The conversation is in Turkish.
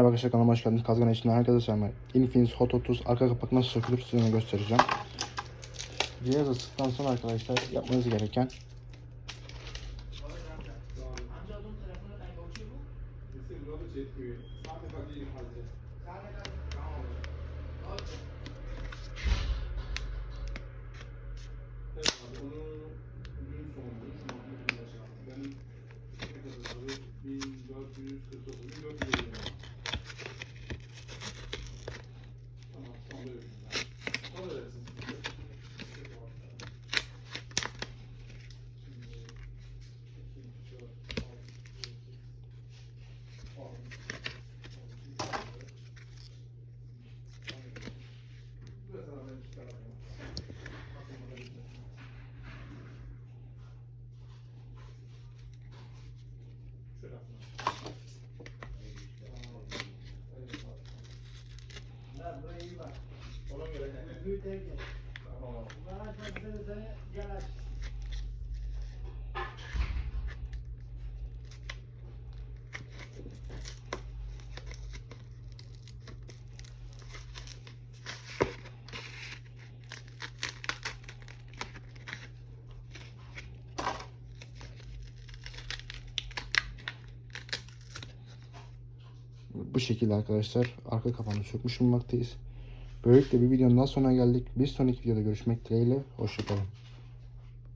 Merhaba arkadaşlar kanalıma hoş geldiniz. Kazgan içinden herkese selamlar. Infinix Hot 30 arka kapak nasıl sökülür size göstereceğim. Cihaz ısıttıktan sonra arkadaşlar yapmanız gereken Ona göre. Büyük ev gel. Tamam. Bana sen gel aç. Bu şekilde arkadaşlar arka kapağını sökmüş bulunmaktayız. Böylelikle bir videonun daha sonuna geldik. Bir sonraki videoda görüşmek dileğiyle. Hoşçakalın.